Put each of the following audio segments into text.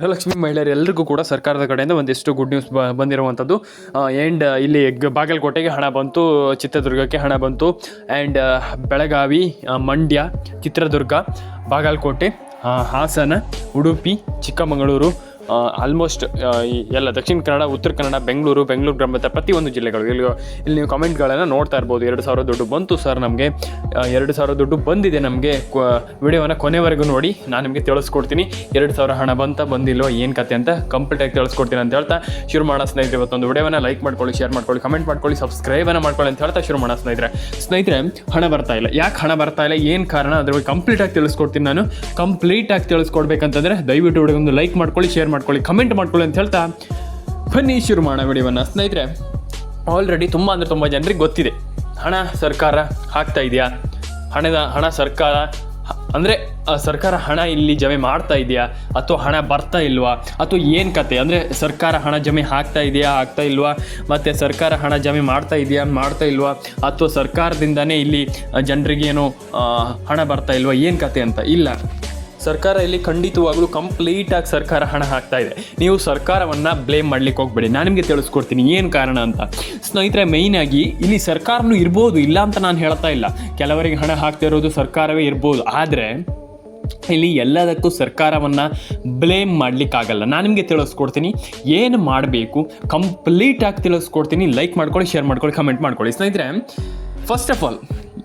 ಗೃಹಲಕ್ಷ್ಮಿ ಮಹಿಳೆಯರು ಎಲ್ರಿಗೂ ಕೂಡ ಸರ್ಕಾರದ ಕಡೆಯಿಂದ ಒಂದಿಷ್ಟು ಗುಡ್ ನ್ಯೂಸ್ ಬ ಬಂದಿರುವಂಥದ್ದು. ಆ್ಯಂಡ್ ಇಲ್ಲಿ ಬಾಗಲಕೋಟೆಗೆ ಹಣ ಬಂತು, ಚಿತ್ರದುರ್ಗಕ್ಕೆ ಹಣ ಬಂತು ಆ್ಯಂಡ್ ಬೆಳಗಾವಿ ಮಂಡ್ಯ, ಚಿತ್ರದುರ್ಗ, ಬಾಗಲಕೋಟೆ ಹಾಸನ, ಉಡುಪಿ, ಚಿಕ್ಕಮಗಳೂರು ಆಲ್ಮೋಸ್ಟ್ ಎಲ್ಲ ದಕ್ಷಿಣ ಕನ್ನಡ, ಉತ್ತರ ಕನ್ನಡ, ಬೆಂಗಳೂರು ಬೆಂಗಳೂರು ಗ್ರಾಮಾಂತರ ಪ್ರತಿಯೊಂದು ಜಿಲ್ಲೆಗಳು. ಇಲ್ಲಿ ಇಲ್ಲಿ ನೀವು ಕಮೆಂಟ್ಗಳನ್ನು ನೋಡ್ತಾ ಇರ್ಬೋದು. ಎರಡು ಸಾವಿರ ದುಡ್ಡು ಬಂತು ಸರ್ ನಮಗೆ. ಎರಡು ಸಾವಿರ ದುಡ್ಡು ಬಂದಿದೆ ನಮಗೆ. ವಿಡಿಯೋನ ಕೊನೆವರೆಗೂ ನೋಡಿ. ನಾನು ನಿಮಗೆ ತಿಳಿಸ್ಕೊಡ್ತೀನಿ. ಎರಡು ಸಾವಿರ ಹಣ ಬಂತ, ಬಂದಿಲ್ವ, ಏನು ಕತೆ ಅಂತ ಕಂಪ್ಲೀಟಾಗಿ ತಿಳಿಸ್ಕೊಡ್ತೀನಿ ಅಂತ ಹೇಳ್ತಾ ಶುರು ಮಾಡೋ ಸ್ನೇಹಿತರೆ. ಇವತ್ತೊಂದು ವಿಡಿಯೋನ ಲೈಕ್ ಮಾಡ್ಕೊಳ್ಳಿ ಶೇರ್ ಮಾಡ್ಕೊಳ್ಳಿ ಕಮೆಂಟ್ ಮಾಡ್ಕೊಳ್ಳಿ ಸಬ್ಸ್ಕ್ರೈಬನ್ನು ಮಾಡ್ಕೊಳ್ಳಿ ಅಂತ ಹೇಳ್ತಾ ಶುರು ಮಾಡೋ ಸ್ನೇಹಿತರೆ. ಸ್ನೇಹಿತರೆ, ಹಣ ಬರ್ತಾ ಇಲ್ಲ. ಯಾಕೆ ಹಣ ಬರ್ತಾ ಇಲ್ಲ? ಏನು ಕಾರಣ? ಅದ್ರ ಬಗ್ಗೆ ಕಂಪ್ಲೀಟಾಗಿ ತಿಳಿಸ್ಕೊಡ್ತೀನಿ ನಾನು. ಕಂಪ್ಲೀಟಾಗಿ ತಿಳಿಸ್ಕೊಡ್ಬೇಕಂತಂದರೆ ದಯವಿಟ್ಟು ವಿಡಿಯೋ ಒಂದು ಲೈಕ್ ಮಾಡ್ಕೊಳ್ಳಿ ಶೇರ್ ಮಾಡ್ಕೊಳ್ಳಿ. ಕಮೆಂಟ್ ಮಾಡ್ಕೊಳ್ಳಿ ಅಂತ ಹೇಳ್ತಾ ಬನ್ನಿ ಶುರು ಮಾಡೋಣ ವಿಡಿಯೋವನ್ನು. ಸ್ನೇಹಿತರೆ ಆಲ್ರೆಡಿ ತುಂಬ ಅಂದರೆ ತುಂಬ ಜನರಿಗೆ ಗೊತ್ತಿದೆ. ಹಣ ಸರ್ಕಾರ ಹಾಕ್ತಾ ಇದೆಯಾ? ಹಣದ, ಹಣ ಸರ್ಕಾರ, ಅಂದರೆ ಸರ್ಕಾರ ಹಣ ಇಲ್ಲಿ ಜಮೆ ಮಾಡ್ತಾ ಇದೆಯಾ? ಅಥವಾ ಹಣ ಬರ್ತಾ ಇಲ್ವಾ? ಅಥವಾ ಏನು ಕತೆ? ಅಂದರೆ ಸರ್ಕಾರ ಹಣ ಜಮೆ ಹಾಕ್ತಾ ಇದೆಯಾ ಆಗ್ತಾ ಇಲ್ವಾ? ಮತ್ತು ಸರ್ಕಾರ ಹಣ ಜಮೆ ಮಾಡ್ತಾ ಇದೆಯಾ, ಮಾಡ್ತಾ ಇಲ್ವಾ? ಅಥವಾ ಸರ್ಕಾರದಿಂದನೇ ಇಲ್ಲಿ ಜನರಿಗೆ ಏನು ಹಣ ಬರ್ತಾ ಇಲ್ವಾ? ಏನು ಕತೆ ಅಂತ? ಇಲ್ಲ. ಸರ್ಕಾರ ಇಲ್ಲಿ ಖಂಡಿತವಾಗ್ಲೂ ಕಂಪ್ಲೀಟಾಗಿ ಸರ್ಕಾರ ಹಣ ಹಾಕ್ತಾ ಇದೆ. ನೀವು ಸರ್ಕಾರವನ್ನು ಬ್ಲೇಮ್ ಮಾಡ್ಲಿಕ್ಕೆ ಹೋಗ್ಬೇಡಿ. ನಾನು ನಿಮಗೆ ತಿಳಿಸ್ಕೊಡ್ತೀನಿ. ಏನು ಕಾರಣ ಅಂತ? ಸ್ನೇಹಿತರೆ ಆಗಿ ಇಲ್ಲಿ ಸರ್ಕಾರನೂ ಇರ್ಬೋದು, ಇಲ್ಲ ಅಂತ ನಾನು ಹೇಳ್ತಾ ಇಲ್ಲ. ಕೆಲವರಿಗೆ ಹಣ ಹಾಕ್ತಾ ಇರೋದು ಸರ್ಕಾರವೇ ಇರ್ಬೋದು. ಆದರೆ, ಇಲ್ಲಿ ಎಲ್ಲದಕ್ಕೂ ಸರ್ಕಾರವನ್ನು ಬ್ಲೇಮ್ ಮಾಡಲಿಕ್ಕಾಗಲ್ಲ. ನಾನು ನಿಮಗೆ ತಿಳಿಸ್ಕೊಡ್ತೀನಿ. ಏನು ಮಾಡಬೇಕು? ಕಂಪ್ಲೀಟಾಗಿ ತಿಳಿಸ್ಕೊಡ್ತೀನಿ. ಲೈಕ್ ಮಾಡ್ಕೊಳ್ಳಿ ಶೇರ್ ಮಾಡ್ಕೊಳ್ಳಿ ಕಮೆಂಟ್ ಮಾಡ್ಕೊಳ್ಳಿ. ಸ್ನೇಹಿತರೆ first of all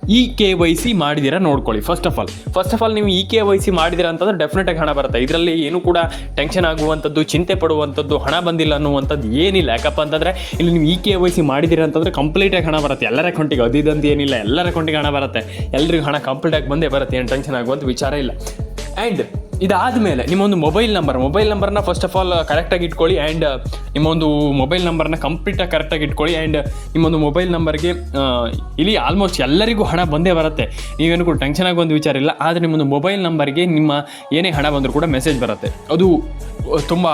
E K Y C ಮಾಡಿದಿರ ನೋಡ್ಕೊಳ್ಳಿ first of all first of all ನೀವು ಇ ಕೆ ವೈ ಸಿ ಮಾಡಿದಿರ ಅಂತಂದ್ರೆ ಡೆಫಿನೆಟಾಗಿ ಹಣ ಬರುತ್ತೆ. ಇದರಲ್ಲಿ ಏನು ಕೂಡ ಟೆನ್ಷನ್ ಆಗುವಂಥದ್ದು, ಚಿಂತೆ ಪಡುವಂಥದ್ದು, ಹಣ ಬಂದಿಲ್ಲ ಅನ್ನುವಂಥದ್ದು ಏನಿಲ್ಲ. ಯಾಕಪ್ಪ ಅಂತಂದರೆ, ಇಲ್ಲಿ ನೀವು ಇ ಕೆ ವೈ ಸಿ ಮಾಡಿದ್ದೀರಾ ಅಂತಂದರೆ ಕಂಪ್ಲೀಟಾಗಿ ಹಣ ಬರುತ್ತೆ. ಎಲ್ಲರ ಅಕೌಂಟಿಗೆ ಅದಿದಂತ ಏನಿಲ್ಲ. ಎಲ್ಲರ ಅಕೌಂಟಿಗೆ ಹಣ ಬರುತ್ತೆ. ಎಲ್ರಿಗೂ ಹಣ ಕಂಪ್ಲೀಟಾಗಿ ಬಂದೇ ಬರುತ್ತೆ. ಏನು ಟೆನ್ಷನ್ ಆಗುವಂಥ ವಿಚಾರ ಇಲ್ಲ. ಆ್ಯಂಡ್ ಇದಾದಮೇಲೆ ನಿಮ್ಮೊಂದು ಮೊಬೈಲ್ ನಂಬರ್ ಮೊಬೈಲ್ ನಂಬರ್ನ ಫಸ್ಟ್ ಆಫ್ ಆಲ್ ಕರೆಕ್ಟಾಗಿ ಇಟ್ಕೊಳ್ಳಿ ಆ್ಯಂಡ್ ನಿಮ್ಮೊಂದು ಮೊಬೈಲ್ ನಂಬರ್ನ ಕಂಪ್ಲೀಟಾಗಿ ಕರೆಕ್ಟಾಗಿ ಇಟ್ಕೊಳ್ಳಿ ಆ್ಯಂಡ್ ನಿಮ್ಮೊಂದು ಮೊಬೈಲ್ ನಂಬರ್ಗೆ ಇಲ್ಲಿ ಆಲ್ಮೋಸ್ಟ್ ಎಲ್ಲರಿಗೂ ಹಣ ಬಂದೇ ಬರುತ್ತೆ. ನೀವೇನು ಕೂಡ ಟೆನ್ಷನ್ ಒಂದು ವಿಚಾರ ಇಲ್ಲ, ಆದರೆ ನಿಮ್ಮೊಂದು ಮೊಬೈಲ್ ನಂಬರ್ಗೆ ನಿಮ್ಮ ಏನೇ ಹಣ ಬಂದರೂ ಕೂಡ ಮೆಸೇಜ್ ಬರುತ್ತೆ. ಅದು ತುಂಬ,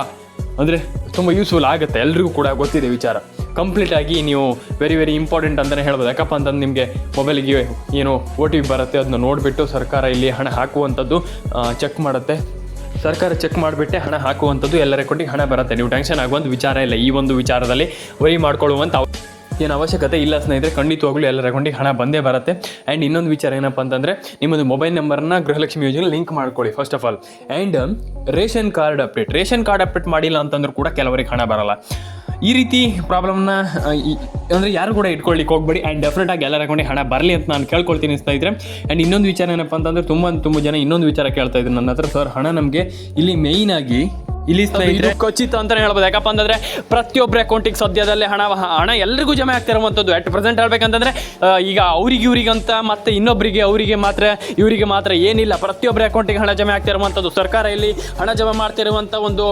ಅಂದರೆ ತುಂಬ ಯೂಸ್ಫುಲ್ ಆಗುತ್ತೆ. ಎಲ್ರಿಗೂ ಕೂಡ ಗೊತ್ತಿದೆ ವಿಚಾರ. ಕಂಪ್ಲೀಟಾಗಿ ನೀವು ವೆರಿ ವೆರಿ ಇಂಪಾರ್ಟೆಂಟ್ ಅಂತಲೇ ಹೇಳ್ಬೋದು. ಯಾಕಪ್ಪ ಅಂತಂದು ನಿಮಗೆ ಮೊಬೈಲಿಗೆ ಏನು ಒ ಟಿ ಪಿ ಬರುತ್ತೆ ಅದನ್ನ ನೋಡಿಬಿಟ್ಟು ಸರ್ಕಾರ ಇಲ್ಲಿ ಹಣ ಹಾಕುವಂಥದ್ದು ಚೆಕ್ ಮಾಡುತ್ತೆ. ಸರ್ಕಾರ ಚೆಕ್ ಮಾಡಿಬಿಟ್ಟೆ, ಹಣ ಹಾಕುವಂಥದ್ದು ಎಲ್ಲರ ಕೊಟ್ಟಿಗೆ ಹಣ ಬರುತ್ತೆ. ನೀವು ಟೆನ್ಷನ್ ಆಗುವಂಥ ವಿಚಾರ ಇಲ್ಲ. ಈ ಒಂದು ವಿಚಾರದಲ್ಲಿ ವರಿ ಮಾಡ್ಕೊಳ್ಳುವಂಥ ಏನು ಅವಶ್ಯಕತೆ ಇಲ್ಲ ಸ್ನೇಹಿತರೆ, ಖಂಡಿತವಾಗ್ಲೂ ಎಲ್ಲರ ಅಕೌಂಟಿಗೆ ಹಣ ಬಂದೇ ಬರುತ್ತೆ. ಆ್ಯಂಡ್ ಇನ್ನೊಂದು ವಿಚಾರ ಏನಪ್ಪ ಅಂತಂದರೆ, ನಿಮ್ಮದು ಮೊಬೈಲ್ ನಂಬರ್ನ ಗೃಹಲಕ್ಷ್ಮಿ ಯೋಜನೆ ಲಿಂಕ್ ಮಾಡ್ಕೊಳ್ಳಿ first of all and ration card update ration card update ಮಾಡಿಲ್ಲ ಅಂತಂದ್ರೂ ಕೂಡ ಕೆಲವರಿಗೆ ಹಣ ಬರಲ್ಲ. ಈ ರೀತಿ ಪ್ರಾಬ್ಲಮ್ನ ಅಂದರೆ ಯಾರು ಕೂಡ ಇಟ್ಕೊಳ್ಳಿಕ್ಕೆ ಹೋಗ್ಬೇಡಿ. ಆ್ಯಂಡ್ ಡೆಫಿನೆಟಾಗಿ ಎಲ್ಲರ ಹಣ ಬರಲಿ ಅಂತ ನಾನು ಕೇಳ್ಕೊಳ್ತೀನಿ ಇದ್ದರೆ ಆ್ಯಂಡ್ ಇನ್ನೊಂದು ವಿಚಾರ ಏನಪ್ಪ ಅಂತಂದರೆ ತುಂಬ ತುಂಬ ಜನ ಇನ್ನೊಂದು ವಿಚಾರ ಕೇಳ್ತಾ ಇದ್ರು. ನನ್ನ ಹತ್ರ ಸರ್, ಹಣ ನಮಗೆ ಇಲ್ಲಿ ಮೇಯ್ನಾಗಿ ಇಲ್ಲಿ ಸ್ನೇಹಿತರೆ ಖಚಿತ ಅಂತಾನೆ ಹೇಳ್ಬೋದು. ಯಾಕಪ್ಪ ಅಂತಂದ್ರೆ ಪ್ರತಿಯೊಬ್ಬರ ಅಕೌಂಟಿಗೆ ಸದ್ಯದಲ್ಲೇ ಹಣ ಹಣ ಎಲ್ರಿಗೂ ಜಮೆ ಆಗ್ತಿರುವಂಥದ್ದು ಅಟ್ ಪ್ರೆಸೆಂಟ್ ಹೇಳ್ಬೇಕಂತಂದ್ರೆ ಈಗ ಅವ್ರಿಗೆ ಇವರಿಗಂತ ಮತ್ತೆ ಇನ್ನೊಬ್ಬರಿಗೆ ಅವರಿಗೆ ಮಾತ್ರ ಇವರಿಗೆ ಮಾತ್ರ ಏನಿಲ್ಲ. ಪ್ರತಿಯೊಬ್ಬರ ಅಕೌಂಟಿಗೆ ಹಣ ಜಮೆ ಆಗ್ತಿರುವಂಥದ್ದು ಸರ್ಕಾರ ಇಲ್ಲಿ ಹಣ ಜಮೆ ಮಾಡ್ತಿರುವಂಥ ಒಂದು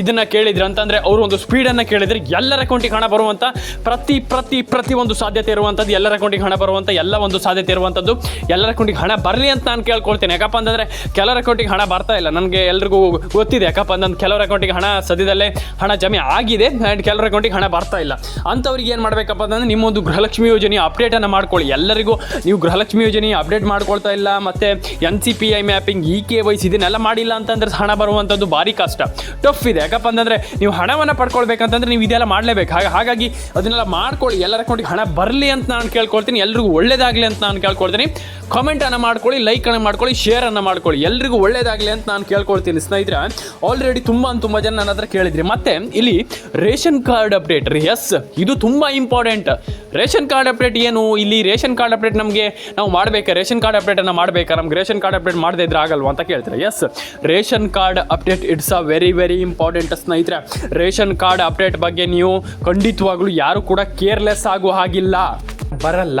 ಇದನ್ನ ಕೇಳಿದ್ರೆ ಅಂತಂದ್ರೆ ಅವರು ಒಂದು ಸ್ಪೀಡನ್ನು ಕೇಳಿದ್ರೆ ಎಲ್ಲರ ಅಕೌಂಟಿಗೆ ಹಣ ಬರುವಂಥ ಪ್ರತಿ ಪ್ರತಿ ಪ್ರತಿ ಒಂದು ಸಾಧ್ಯತೆ ಇರುವಂಥದ್ದು. ಎಲ್ಲರ ಅಕೌಂಟಿಗೆ ಹಣ ಬರುವಂಥ ಎಲ್ಲ ಒಂದು ಸಾಧ್ಯತೆ ಇರುವಂಥದ್ದು. ಎಲ್ಲರ ಅಕೌಂಟಿಗೆ ಹಣ ಬರಲಿ ಅಂತ ನಾನು ಕೇಳ್ಕೊಳ್ತೇನೆ. ಯಾಕಪ್ಪ ಅಂತಂದ್ರೆ ಕೆಲವರ ಅಕೌಂಟಿಗೆ ಹಣ ಬರ್ತಾ ಇಲ್ಲ. ನನಗೆ ಎಲ್ರಿಗೂ ಗೊತ್ತಿದೆ. ಯಾಕಪ್ಪ ಅಂತಂದ್ರೆ ಕೆಲವರ ಅಕೌಂಟಿಗೆ ಹಣ ಸದ್ಯದಲ್ಲೇ ಹಣ ಜಮೆ ಆಗಿದೆ ಆ್ಯಂಡ್ ಕೆಲವರ ಅಕೌಂಟಿಗೆ ಹಣ ಬರ್ತಾ ಇಲ್ಲ. ಅಂಥವ್ರಿಗೆ ಏನು ಮಾಡಬೇಕಪ್ಪ ಅಂತಂದ್ರೆ ನಿಮ್ಮೊಂದು ಗೃಹಲಕ್ಷ್ಮಿ ಯೋಜನೆ ಅಪ್ಡೇಟನ್ನು ಮಾಡ್ಕೊಳ್ಳಿ. ಎಲ್ಲರಿಗೂ ನೀವು ಗೃಹಲಕ್ಷ್ಮಿ ಯೋಜನೆ ಅಪ್ಡೇಟ್ ಮಾಡ್ಕೊಳ್ತಾ ಇಲ್ಲ, ಮತ್ತು N C P I mapping E K Y C ಇದನ್ನೆಲ್ಲ ಮಾಡಿಲ್ಲ ಅಂತಂದ್ರೆ ಹಣ ಬರುವಂಥದ್ದು ಭಾರಿ ಕಷ್ಟ. ಟಫ್ ಇದೆ. ಯಾಕಪ್ಪ ಅಂತಂದರೆ ನೀವು ಹಣವನ್ನು ಪಡ್ಕೊಳ್ಬೇಕಂತಂದ್ರೆ ನೀವು ಇದೆಲ್ಲ ಮಾಡಲೇಬೇಕು. ಹಾಗೆ, ಹಾಗಾಗಿ ಅದನ್ನೆಲ್ಲ ಮಾಡ್ಕೊಳ್ಳಿ. ಎಲ್ಲರ ಅಕೌಂಟಿಗೆ ಹಣ ಬರಲಿ ಅಂತ ನಾನು ಕೇಳ್ಕೊಳ್ತೀನಿ. ಎಲ್ರಿಗೂ ಒಳ್ಳೇದಾಗಲಿ ಅಂತ ನಾನು ಕೇಳ್ಕೊಳ್ತೀನಿ. ಕಾಮೆಂಟನ್ನು ಮಾಡ್ಕೊಳ್ಳಿ ಲೈಕನ್ನು ಮಾಡ್ಕೊಳ್ಳಿ ಶೇರನ್ನು ಮಾಡ್ಕೊಳ್ಳಿ. ಎಲ್ರಿಗೂ ಒಳ್ಳೇದಾಗಲಿ ಅಂತ ನಾನು ಕೇಳ್ಕೊಳ್ತೀನಿ. ಸ್ನೇಹಿತರೆ ಆಲ್ರೆಡಿ ತುಂಬ ತುಂಬ ಜನ ನನ್ನ ಹತ್ರ ಕೇಳಿದ್ರಿ. ಮತ್ತೆ ಇಲ್ಲಿ ರೇಷನ್ ಕಾರ್ಡ್ ಅಪ್ಡೇಟ್ ರೀ. ಎಸ್ ಇದು ತುಂಬ ಇಂಪಾರ್ಟೆಂಟ್ ರೇಷನ್ ಕಾರ್ಡ್ ಅಪ್ಡೇಟ್ ಏನು? ಇಲ್ಲಿ ರೇಷನ್ ಕಾರ್ಡ್ ಅಪ್ಡೇಟ್ ನಮಗೆ ನಾವು ಮಾಡಬೇಕಾ? ರೇಷನ್ ಕಾರ್ಡ್ ಅಪ್ಡೇಟನ್ನು ಮಾಡಬೇಕಾ? ನಮ್ಗೆ ರೇಷನ್ ಕಾರ್ಡ್ ಅಪ್ಡೇಟ್ ಮಾಡದೇ ಇದ್ರೆ ಆಗಲ್ವಾ ಅಂತ ಕೇಳ್ತಾರೆ? Yes ration card update it's a very very important ಸ್ನೇಹಿತರೆ. ರೇಷನ್ ಕಾರ್ಡ್ ಅಪ್ಡೇಟ್ ಬಗ್ಗೆ ನೀವು ಖಂಡಿತವಾಗ್ಲೂ ಯಾರು ಕೂಡ ಕೇರ್ಲೆಸ್ ಆಗೋ ಹಾಗಿಲ್ಲ. ಬರಲ್ಲ.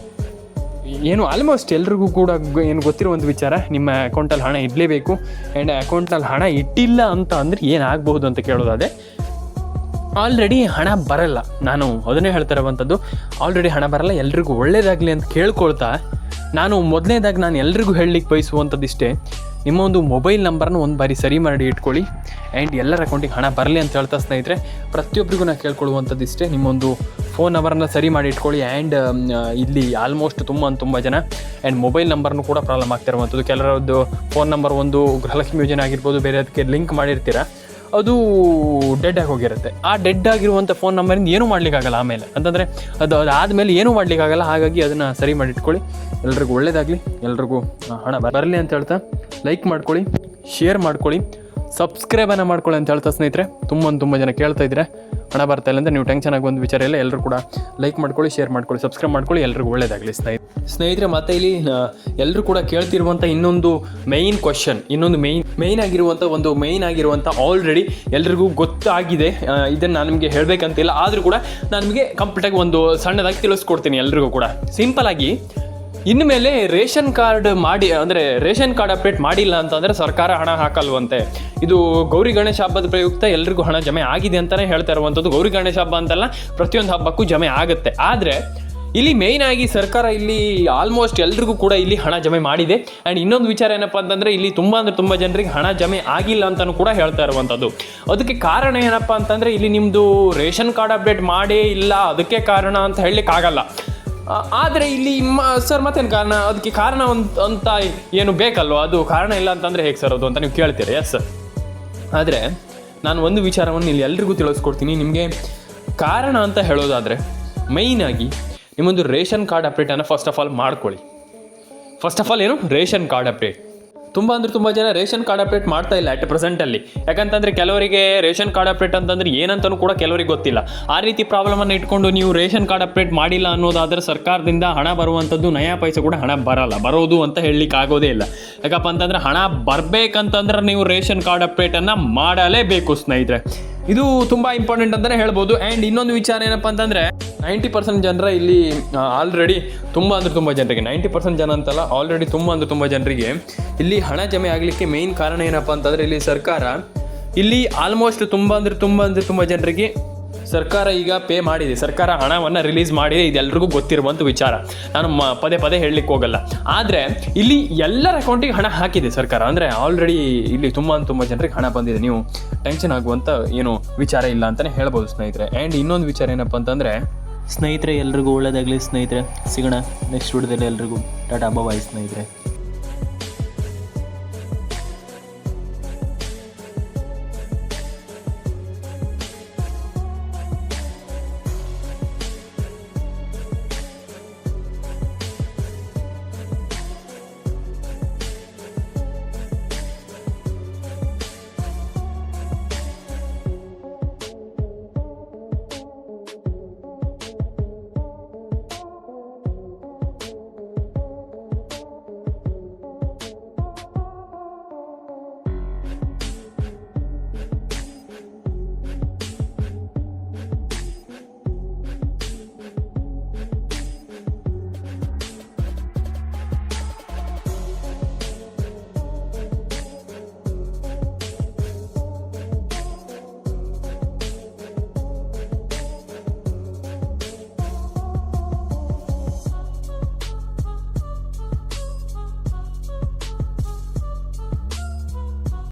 ಏನು ಆಲ್ಮೋಸ್ಟ್ ಎಲ್ರಿಗೂ ಕೂಡ ಏನು ಗೊತ್ತಿರೋ ಒಂದು ವಿಚಾರ, ನಿಮ್ಮ ಅಕೌಂಟಲ್ಲಿ ಹಣ ಇಡಲೇಬೇಕು. ಆ್ಯಂಡ್ ಅಕೌಂಟ್ನಲ್ಲಿ ಹಣ ಇಟ್ಟಿಲ್ಲ ಅಂತ ಅಂದರೆ ಏನಾಗಬಹುದು ಅಂತ ಕೇಳೋದಾದೆ ಆಲ್ರೆಡಿ ಹಣ ಬರಲ್ಲ. ನಾನು ಅದನ್ನೇ ಹೇಳ್ತಾ ಇರುವಂಥದ್ದು ಆಲ್ರೆಡಿ ಹಣ ಬರಲ್ಲ, ಎಲ್ರಿಗೂ ಒಳ್ಳೇದಾಗಲಿ ಅಂತ ಕೇಳ್ಕೊಳ್ತಾ ನಾನು ಮೊದಲನೇದಾಗಿ ನಾನು ಎಲ್ರಿಗೂ ಹೇಳಲಿಕ್ಕೆ ಬಯಸುವಂಥದ್ದಿಷ್ಟೇ, ನಿಮ್ಮ ಒಂದು ಮೊಬೈಲ್ ನಂಬರ್ನ ಒಂದು ಬಾರಿ ಸರಿ ಮಾಡಿ ಇಟ್ಕೊಳ್ಳಿ. ಆ್ಯಂಡ್ ಎಲ್ಲರ ಅಕೌಂಟಿಗೆ ಹಣ ಬರಲಿ ಅಂತ ಹೇಳ್ತಾ ಸ್ನೇಹಿತರೆ ಪ್ರತಿಯೊಬ್ಬರಿಗೂ ನಾನು ಕೇಳ್ಕೊಳ್ಳುವಂಥದ್ದು ಇಷ್ಟೇ ನಿಮ್ಮೊಂದು ಫೋನ್ ನಂಬರನ್ನ ಸರಿ ಮಾಡಿ ಇಟ್ಕೊಳ್ಳಿ. ಆ್ಯಂಡ್ ಇಲ್ಲಿ ಆಲ್ಮೋಸ್ಟ್ ತುಂಬ ತುಂಬ ಜನ, ಆ್ಯಂಡ್ ಮೊಬೈಲ್ ನಂಬರ್ನು ಕೂಡ ಪ್ರಾಬ್ಲಮ್ ಆಗ್ತಿರುವಂಥದ್ದು ಕೆಲವರದ್ದು ಫೋನ್ ನಂಬರ್ ಒಂದು ಗೃಹಲಕ್ಷ್ಮಿ ಯೋಜನೆ ಆಗಿರ್ಬೋದು, ಬೇರೆ ಅದಕ್ಕೆ ಲಿಂಕ್ ಮಾಡಿರ್ತೀರ. ಅದು ಡೆಡ್ ಆಗಿ ಹೋಗಿರುತ್ತೆ. ಆ ಡೆಡ್ ಆಗಿರುವಂಥ ಫೋನ್ ನಂಬರಿಂದ ಏನೂ ಮಾಡ್ಲಿಕ್ಕಾಗಲ್ಲ ಆಮೇಲೆ. ಅಂತಂದರೆ ಅದು ಅದಾದಮೇಲೆ ಏನೂ ಮಾಡ್ಲಿಕ್ಕಾಗಲ್ಲ, ಹಾಗಾಗಿ ಅದನ್ನು ಸರಿ ಮಾಡಿ ಇಟ್ಕೊಳ್ಳಿ ಎಲ್ರಿಗೂ ಒಳ್ಳೇದಾಗಲಿ, ಎಲ್ರಿಗೂ ಹಣ ಬರಲಿ ಅಂತ ಹೇಳ್ತಾ ಲೈಕ್ ಮಾಡ್ಕೊಳ್ಳಿ ಶೇರ್ ಮಾಡ್ಕೊಳ್ಳಿ. ಸಬ್ಸ್ಕ್ರೈಬನ್ನು ಮಾಡ್ಕೊಳ್ಳಿ ಅಂತ ಹೇಳ್ತಾ ಸ್ನೇಹಿತರೆ, ತುಂಬ ತುಂಬ ಜನ ಕೇಳ್ತಾ ಇದ್ರೆ ಹಣ ಬರ್ತಾ ಇಲ್ಲ ಅಂದರೆ ನೀವು ಟೆನ್ಷನ್ ಆಗಿ ಒಂದು ವಿಚಾರ ಇಲ್ಲ ಎಲ್ಲರೂ ಕೂಡ ಲೈಕ್ ಮಾಡ್ಕೊಳ್ಳಿ ಶೇರ್ ಮಾಡ್ಕೊಳ್ಳಿ ಸಬ್ಸ್ಕ್ರೈಬ್ ಮಾಡ್ಕೊಳ್ಳಿ, ಎಲ್ರಿಗೂ ಒಳ್ಳೇದಾಗಲಿ ಸ್ನೇಹಿತರೆ. ಸ್ನೇಹಿತರೆ, ಮತ್ತೆ ಇಲ್ಲಿ ಎಲ್ಲರೂ ಕೂಡ ಕೇಳ್ತಿರುವಂಥ ಇನ್ನೊಂದು ಮೈನ್ ಕ್ವಶನ್ ಇನ್ನೊಂದು ಮೈನ್ ಮೈನ್ ಆಗಿರುವಂಥ ಒಂದು ಮೈನ್ ಆಗಿರುವಂಥ ಆಲ್ರೆಡಿ ಎಲ್ರಿಗೂ ಗೊತ್ತಾಗಿದೆ. ಇದನ್ನು ನಾನು ನಿಮಗೆ ಹೇಳಬೇಕಂತಿಲ್ಲ, ಆದರೂ ಕೂಡ ನಾನು ನಿಮಗೆ ಕಂಪ್ಲೀಟಾಗಿ ಒಂದು ಸಣ್ಣದಾಗಿ ತಿಳಿಸ್ಕೊಡ್ತೀನಿ ಎಲ್ರಿಗೂ ಕೂಡ. ಸಿಂಪಲ್ ಆಗಿ, ಇನ್ನು ಮೇಲೆ ರೇಷನ್ ಕಾರ್ಡ್ ಮಾಡಿ, ಅಂದರೆ ರೇಷನ್ ಕಾರ್ಡ್ ಅಪ್ಡೇಟ್ ಮಾಡಿಲ್ಲ ಅಂತಂದರೆ ಸರ್ಕಾರ ಹಣ ಹಾಕಲ್ವಂತೆ. ಇದು ಗೌರಿ ಗಣೇಶ ಹಬ್ಬದ ಪ್ರಯುಕ್ತ ಎಲ್ರಿಗೂ ಹಣ ಜಮೆ ಆಗಿದೆ ಅಂತಲೇ ಹೇಳ್ತಾ ಇರುವಂಥದ್ದು. ಗೌರಿ ಗಣೇಶ ಹಬ್ಬ ಅಂತಲ್ಲ ಪ್ರತಿಯೊಂದು ಹಬ್ಬಕ್ಕೂ ಜಮೆ ಆಗುತ್ತೆ. ಆದರೆ ಇಲ್ಲಿ ಮೇಯ್ನ್ ಆಗಿ ಸರ್ಕಾರ ಇಲ್ಲಿ ಆಲ್ಮೋಸ್ಟ್ ಎಲ್ರಿಗೂ ಕೂಡ ಇಲ್ಲಿ ಹಣ ಜಮೆ ಮಾಡಿದೆ. ಆ್ಯಂಡ್ ಇನ್ನೊಂದು ವಿಚಾರ ಏನಪ್ಪ ಅಂತಂದರೆ ಇಲ್ಲಿ ತುಂಬ ಅಂದರೆ ತುಂಬ ಜನರಿಗೆ ಹಣ ಜಮೆ ಆಗಿಲ್ಲ ಅಂತಲೂ ಕೂಡ ಹೇಳ್ತಾ ಇರುವಂಥದ್ದು. ಅದಕ್ಕೆ ಕಾರಣ ಏನಪ್ಪ ಅಂತಂದರೆ ಇಲ್ಲಿ ನಿಮ್ಮದು ರೇಷನ್ ಕಾರ್ಡ್ ಅಪ್ಡೇಟ್ ಮಾಡೇ ಇಲ್ಲ ಅದಕ್ಕೆ ಕಾರಣ ಅಂತ ಹೇಳಲಿಕ್ಕೆ ಆಗಲ್ಲ ಆ, ಆದರೆ ಇಲ್ಲಿ ಮ ಸರ್ ಮತ್ತೇನು ಕಾರಣ? ಅದಕ್ಕೆ ಕಾರಣ ಅಂತ ಏನು ಬೇಕಲ್ವ? ಅದು ಕಾರಣ ಇಲ್ಲ ಅಂತಂದರೆ ಹೇಗೆ ಸರ್ ಅದು ಅಂತ ನೀವು ಕೇಳ್ತೀರಿ? ಎಸ್ ಸರ್ ಆದರೆ ನಾನು ಒಂದು ವಿಚಾರವನ್ನು ಇಲ್ಲಿ ಎಲ್ರಿಗೂ ತಿಳಿಸ್ಕೊಡ್ತೀನಿ. ನಿಮಗೆ ಕಾರಣ ಅಂತ ಹೇಳೋದಾದರೆ ಆಗಿ ನಿಮ್ಮೊಂದು ರೇಷನ್ ಕಾರ್ಡ್ ಅಪ್ಡೇಟನ್ನು ಫಸ್ಟ್ ಆಫ್ ಆಲ್ ಮಾಡ್ಕೊಳ್ಳಿ. ಫಸ್ಟ್ ಆಫ್ ಆಲ್ ಏನು? ರೇಷನ್ ಕಾರ್ಡ್ ಅಪ್ಡೇಟ್ ತುಂಬ ಅಂದ್ರೆ ತುಂಬ ಜನ ರೇಷನ್ ಕಾರ್ಡ್ ಅಪ್ಡೇಟ್ ಮಾಡ್ತಾ ಇಲ್ಲ ಅಟ್ ಪ್ರೆಸೆಂಟಲ್ಲಿ ಯಾಕಂತಂದರೆ ಕೆಲವರಿಗೆ ರೇಷನ್ ಕಾರ್ಡ್ ಅಪ್ಡೇಟ್ ಅಂತಂದ್ರೆ ಏನಂತನೂ ಕೂಡ ಕೆಲವರಿಗೆ ಗೊತ್ತಿಲ್ಲ. ಆ ರೀತಿ ಪ್ರಾಬ್ಲಮನ್ನು ಇಟ್ಕೊಂಡು ನೀವು ರೇಷನ್ ಕಾರ್ಡ್ ಅಪ್ಡೇಟ್ ಮಾಡಿಲ್ಲ ಅನ್ನೋದಾದ್ರೆ ಸರ್ಕಾರದಿಂದ ಹಣ ಬರುವಂಥದ್ದು ನಯಾ ಪೈಸೆ ಕೂಡ ಹಣ ಬರಲ್ಲ. ಬರೋದು ಅಂತ ಹೇಳಲಿಕ್ಕೆ ಆಗೋದೇ ಇಲ್ಲ. ಯಾಕಪ್ಪ ಅಂತಂದರೆ ಹಣ ಬರಬೇಕಂತಂದ್ರೆ ನೀವು ರೇಷನ್ ಕಾರ್ಡ್ ಅಪ್ಡೇಟನ್ನು ಮಾಡಲೇಬೇಕು ಸ್ನೇಹಿತರೆ. ಇದು ತುಂಬ ಇಂಪಾರ್ಟೆಂಟ್ ಅಂತಲೇ ಹೇಳ್ಬೋದು. ಆ್ಯಂಡ್ ಇನ್ನೊಂದು ವಿಚಾರ ಏನಪ್ಪ ಅಂತಂದ್ರೆ ನೈಂಟಿ ಪರ್ಸೆಂಟ್ ಜನರ ಇಲ್ಲಿ ಆಲ್ರೆಡಿ ತುಂಬಾ ಅಂದ್ರೆ ತುಂಬಾ ಜನರಿಗೆ ನೈಂಟಿ ಪರ್ಸೆಂಟ್ ಜನ ಅಂತಲ್ಲ ಆಲ್ರೆಡಿ ತುಂಬ ಅಂದ್ರೆ ತುಂಬ ಜನರಿಗೆ ಇಲ್ಲಿ ಹಣ ಜಮೆ ಆಗ್ಲಿಕ್ಕೆ ಮೇಯ್ನ್ ಕಾರಣ ಏನಪ್ಪಾ ಅಂತಂದ್ರೆ ಇಲ್ಲಿ ಸರ್ಕಾರ. ಇಲ್ಲಿ ಆಲ್ಮೋಸ್ಟ್ ತುಂಬಾ ಅಂದ್ರೆ ತುಂಬಾ ಅಂದ್ರೆ ತುಂಬಾ ಜನರಿಗೆ ಸರ್ಕಾರ ಈಗ ಪೇ ಮಾಡಿದೆ. ಸರ್ಕಾರ ಹಣವನ್ನು ರಿಲೀಸ್ ಮಾಡಿದೆ. ಇದೆಲ್ಲರಿಗೂ ಗೊತ್ತಿರುವಂಥ ವಿಚಾರ. ನಾನು ಮ, ಪದೇ ಪದೇ ಹೇಳಲಿಕ್ಕೆ ಹೋಗಲ್ಲ. ಆದರೆ ಇಲ್ಲಿ ಎಲ್ಲರ ಅಕೌಂಟಿಗೆ ಹಣ ಹಾಕಿದೆ ಸರ್ಕಾರ. ಅಂದರೆ ಆಲ್ರೆಡಿ ಇಲ್ಲಿ ತುಂಬ ತುಂಬ ಜನರಿಗೆ ಹಣ ಬಂದಿದೆ. ನೀವು ಟೆನ್ಷನ್ ಆಗುವಂಥ ಏನು ವಿಚಾರ ಇಲ್ಲ ಅಂತಲೇ ಹೇಳ್ಬೋದು ಸ್ನೇಹಿತರೆ. ಆ್ಯಂಡ್ ಇನ್ನೊಂದು ವಿಚಾರ ಏನಪ್ಪ ಅಂತಂದರೆ, ಸ್ನೇಹಿತರೆ, ಎಲ್ರಿಗೂ ಒಳ್ಳೇದಾಗಲಿ ಸ್ನೇಹಿತರೆ. ಸಿಗೋಣ ನೆಕ್ಸ್ಟ್ ವಿಡಿಯೋದಲ್ಲಿ ಎಲ್ರಿಗೂ. ಟಾಟಾ ಬಾಯ್ ಸ್ನೇಹಿತರೆ.